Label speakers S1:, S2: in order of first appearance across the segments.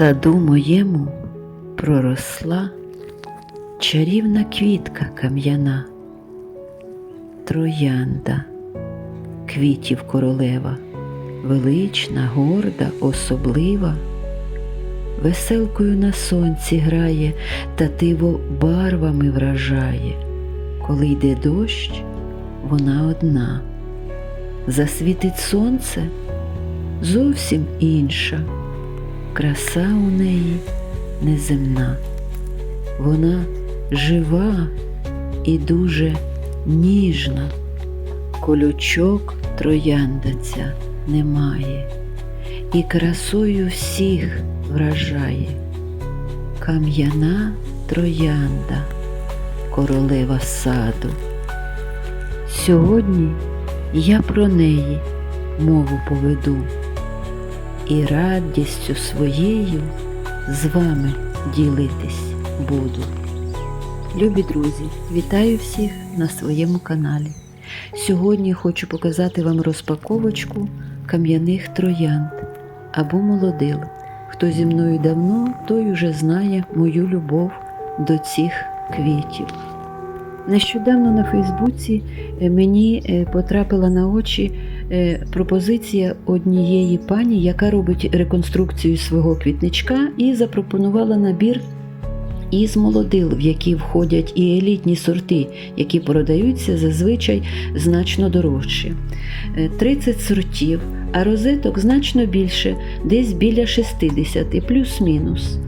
S1: саду моєму проросла чарівна квітка кам'яна, троянда, квітів королева, велична, горда, особлива, веселкою на сонці грає та диво барвами вражає. Коли йде дощ, вона одна, засвітить сонце зовсім інша краса у неї неземна, вона жива і дуже ніжна, колючок троянда ця немає, і красою всіх вражає, кам'яна троянда, королева саду. Сьогодні я про неї мову поведу і радістю своєю з вами ділитись буду. Любі друзі, вітаю всіх на своєму каналі. Сьогодні хочу показати вам розпаковочку кам'яних троянд або молодил. Хто зі мною давно, той уже знає мою любов до цих квітів. Нещодавно на Фейсбуці е, мені е, потрапила на очі пропозиція однієї пані, яка робить реконструкцію свого квітничка, і запропонувала набір із молодил, в які входять і елітні сорти, які продаються зазвичай значно дорожче. Е, 30 сортів, а розеток значно більше, десь біля 60, плюс-мінус,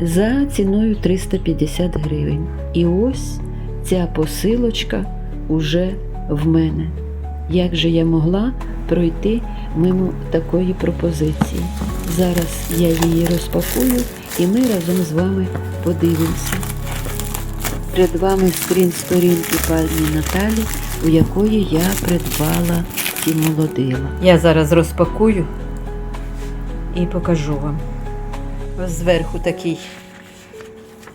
S1: за ціною 350 гривень. І ось ця посилочка уже в мене. Як же я могла пройти мимо такої пропозиції? Зараз я її розпакую і ми разом з вами подивимося. Перед вами скрін сторінки пані Наталі, у якої я придбала ці молодила. Я зараз розпакую і покажу вам. Зверху такий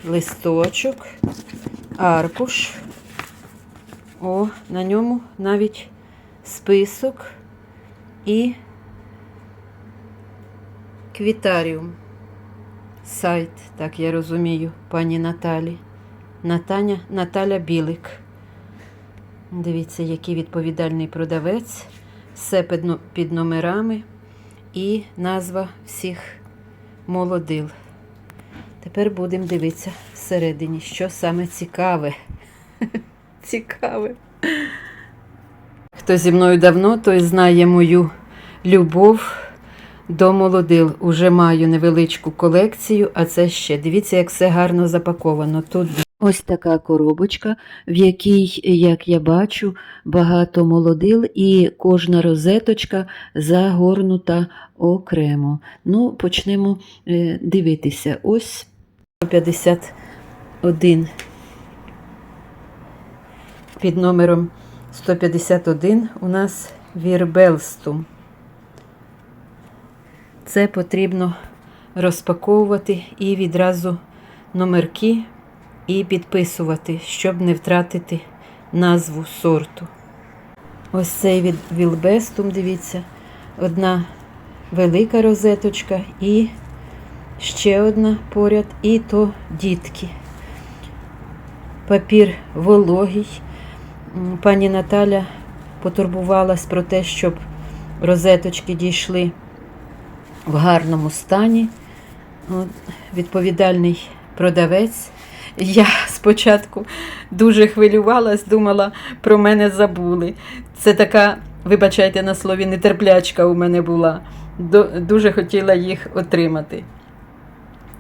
S1: листочок, аркуш. О, на ньому навіть список і квітаріум. Сайт, так я розумію, пані Наталі. Натаня, Наталя Білик. Дивіться, який відповідальний продавець. Все під, під номерами і назва всіх молодил. Тепер будемо дивитися всередині, що саме цікаве. Цікаве. Хто зі мною давно, той знає мою любов до молодил. Уже маю невеличку колекцію, а це ще. Дивіться, як все гарно запаковано. Тут ось така коробочка, в якій, як я бачу, багато молодил, і кожна розеточка загорнута окремо. Ну, почнемо е, дивитися. Ось 151 під номером 151 у нас вірбелстум. Це потрібно розпаковувати і відразу номерки і підписувати, щоб не втратити назву сорту. Ось цей від Вілбестум, дивіться, одна велика розеточка і ще одна поряд, і то дітки. Папір вологий. Пані Наталя потурбувалась про те, щоб розеточки дійшли в гарному стані. Відповідальний продавець. Я спочатку дуже хвилювалась, думала, про мене забули. Це така, вибачайте на слові, нетерплячка у мене була. Дуже хотіла їх отримати.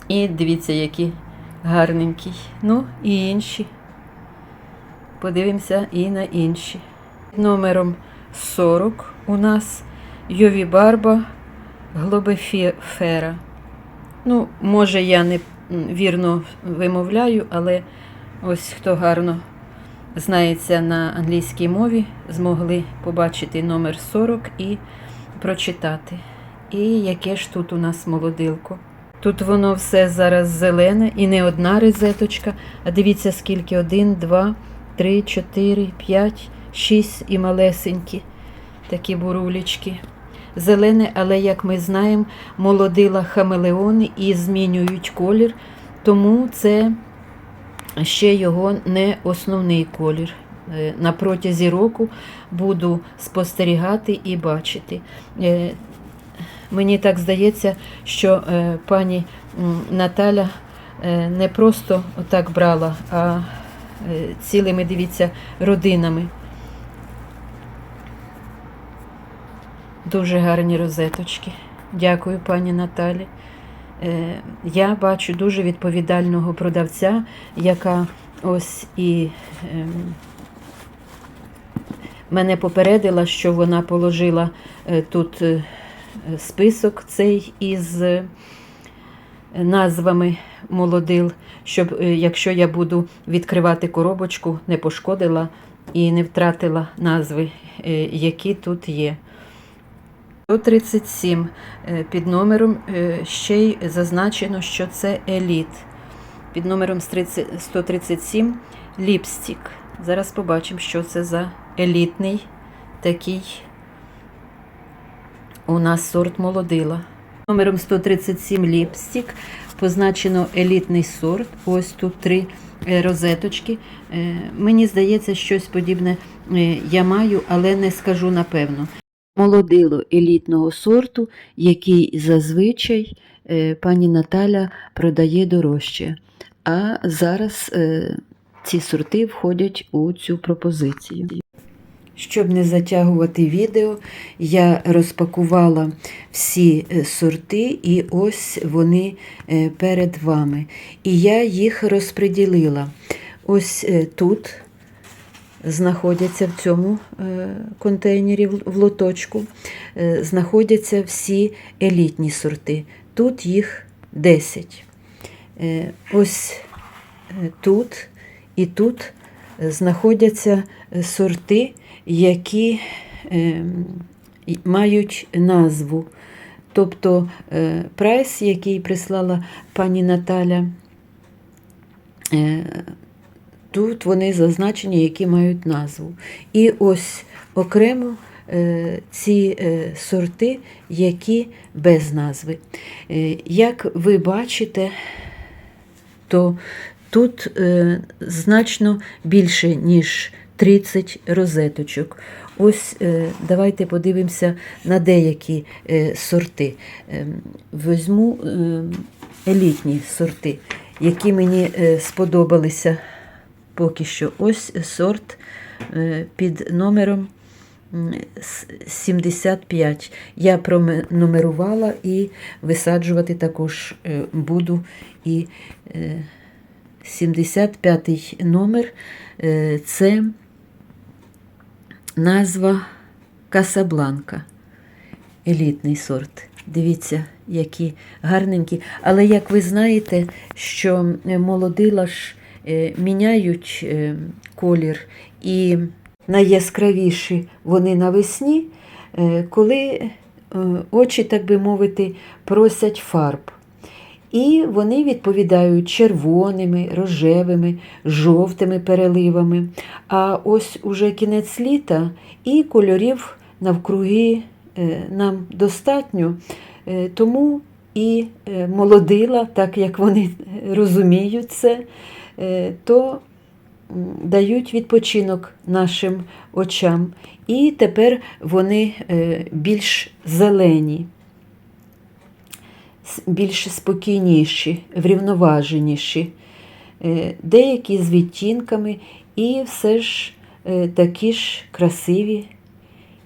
S1: І дивіться, які гарненькі. Ну, і інші. Подивимося і на інші. Номером 40 у нас Йові Барба Глобефера. Ну, може, я не вірно вимовляю, але ось хто гарно знається на англійській мові, змогли побачити номер 40 і прочитати. І яке ж тут у нас молодилко. Тут воно все зараз зелене і не одна розеточка, а дивіться, скільки: один, два, три, чотири, п'ять, шість і малесенькі такі бурулечки. зелене, але, як ми знаємо, молодила хамелеони і змінюють колір, тому це ще його не основний колір. Е, На протязі року буду спостерігати і бачити. Е, Мені так здається, що е, пані Наталя не просто так брала, а цілими, дивіться, родинами. Дуже гарні розеточки. Дякую, пані Наталі. Е, Я бачу дуже відповідального продавця, яка ось і ем, мене попередила, що вона положила е, тут е, список цей із е, назвами молодил, щоб е, якщо я буду відкривати коробочку, не пошкодила і не втратила назви, е, які тут є. 137 е, під номером ще й зазначено, що це еліт. Під номером 137 ліпстік. Зараз побачимо, що це за елітний такий у нас сорт молодила. Номером 137 ліпстік позначено елітний сорт. Ось тут три е, розеточки. Е, Мені здається, щось подібне е, я маю, але не скажу напевно. Молодило елітного сорту, який зазвичай пані Наталя продає дорожче. А зараз ці сорти входять у цю пропозицію. Щоб не затягувати відео, я розпакувала всі е, сорти, і ось вони е, перед вами. І я їх розподілила. Ось е, тут знаходяться в цьому контейнері в лоточку, знаходяться всі елітні сорти. Тут їх 10. Е, Ось тут і тут знаходяться сорти, які е, мають назву. Тобто е, прайс, який прислала пані Наталя, е, тут вони зазначені, які мають назву. І ось окремо е, ці сорти, які без назви. Як ви бачите, то тут значно більше, ніж 30 розеточок. Ось е, давайте подивимося на деякі е, сорти. Е, Візьму елітні сорти, які мені сподобалися поки що. Ось сорт під номером 75. Я пронумерувала і висаджувати також буду і е, 75 номер це назва Касабланка. Елітний сорт. Дивіться, які гарненькі. Але як ви знаєте, що е, молодила ж е, міняють е, колір і найяскравіші вони навесні, коли очі, так би мовити, просять фарб. І вони відповідають червоними, рожевими, жовтими переливами. А ось уже кінець літа і кольорів навкруги е, нам достатньо, Е, тому і е, молодила, так як вони розуміють це, то дають відпочинок нашим очам. І тепер вони більш зелені більш спокійніші, врівноваженіші, Е, деякі з відтінками, і все ж е, такі ж красиві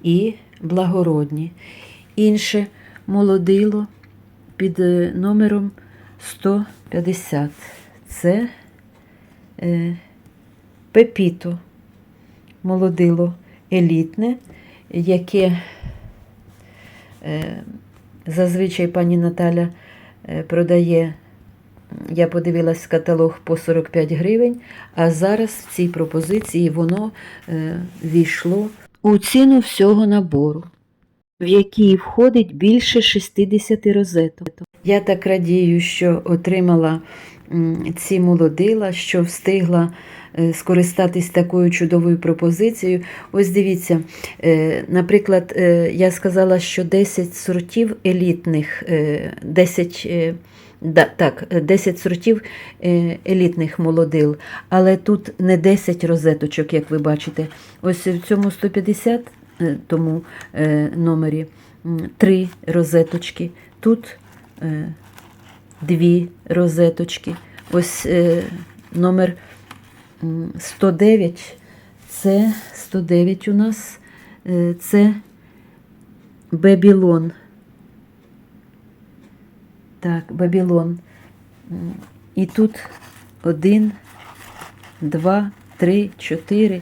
S1: і благородні. Інше молодило під е, номером 150. Це пепіто, молодило елітне, яке зазвичай пані Наталя е, продає, я подивилась каталог по 45 гривень, а зараз в цій пропозиції воно е, війшло у ціну всього набору, в який входить більше 60 розеток. Я так радію, що отримала ці молодила, що встигла е, скористатись такою чудовою пропозицією. Ось дивіться, е, наприклад, е, я сказала, що 10 сортів елітних, е, 10, е, да, так, е, 10 сортів елітних молодил, але тут не 10 розеточок, як ви бачите. Ось в цьому 150 е, тому номері м, три розеточки. Тут дві розеточки. Ось е, номер м, 109. Це 109 у нас. е, Це Бабілон. Так, Бабілон. І тут один, два, три, чотири,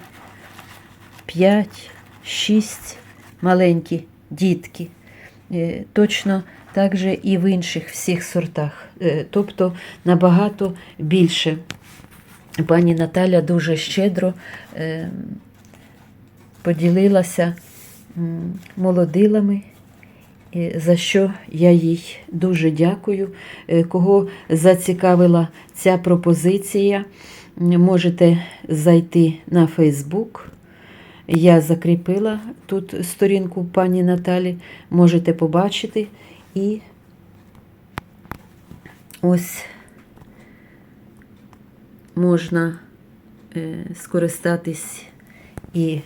S1: п'ять, шість маленькі дітки. Е, Точно так і в інших всіх сортах. Е, Тобто набагато більше. Пані Наталя дуже щедро е, поділилася молодилами, за що я їй дуже дякую. Е, Кого зацікавила ця пропозиція, можете зайти на Фейсбук. Я закріпила тут сторінку пані Наталі, можете побачити. І ось можна е, скористатись і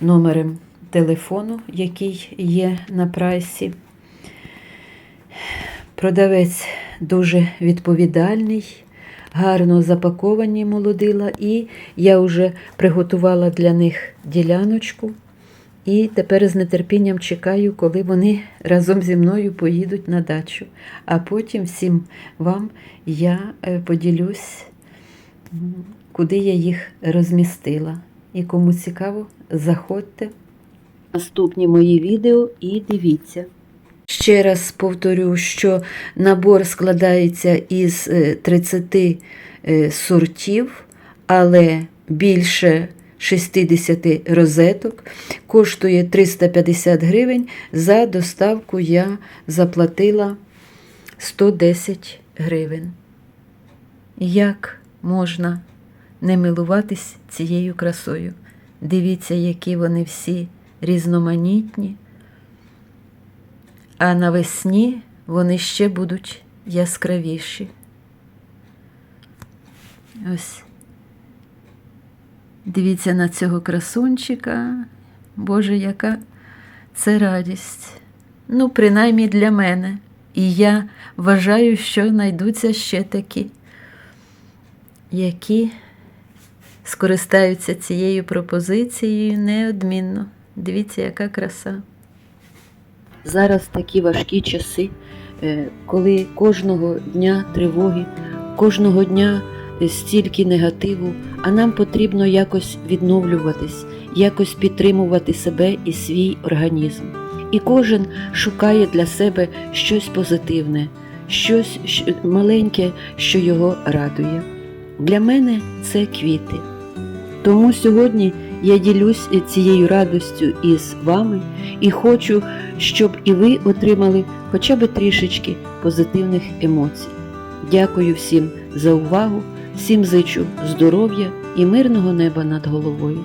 S1: номером телефону, який є на прайсі. Продавець дуже відповідальний, гарно запаковані молодила, і я вже приготувала для них діляночку. І тепер з нетерпінням чекаю, коли вони разом зі мною поїдуть на дачу. А потім всім вам я е, поділюсь, куди я їх розмістила. І кому цікаво, заходьте наступні мої відео і дивіться. Ще раз повторю, що набор складається із е, 30 е, сортів, але більше 60 розеток. Коштує 350 гривень. За доставку я заплатила 110 гривень. Як можна не милуватись цією красою? Дивіться, які вони всі різноманітні. А навесні вони ще будуть яскравіші. Ось. Дивіться на цього красунчика. Боже, яка це радість. Ну, принаймні для мене. І я вважаю, що знайдуться ще такі, які скористаються цією пропозицією неодмінно. Дивіться, яка краса. Зараз такі важкі часи, е, коли кожного дня тривоги, кожного дня стільки негативу, а нам потрібно якось відновлюватись, якось підтримувати себе і свій організм. І кожен шукає для себе щось позитивне, щось маленьке, що його радує. Для мене це квіти. Тому сьогодні я ділюсь цією радостю із вами і хочу, щоб і ви отримали хоча б трішечки позитивних емоцій. Дякую всім за увагу, всім зичу здоров'я і мирного неба над головою.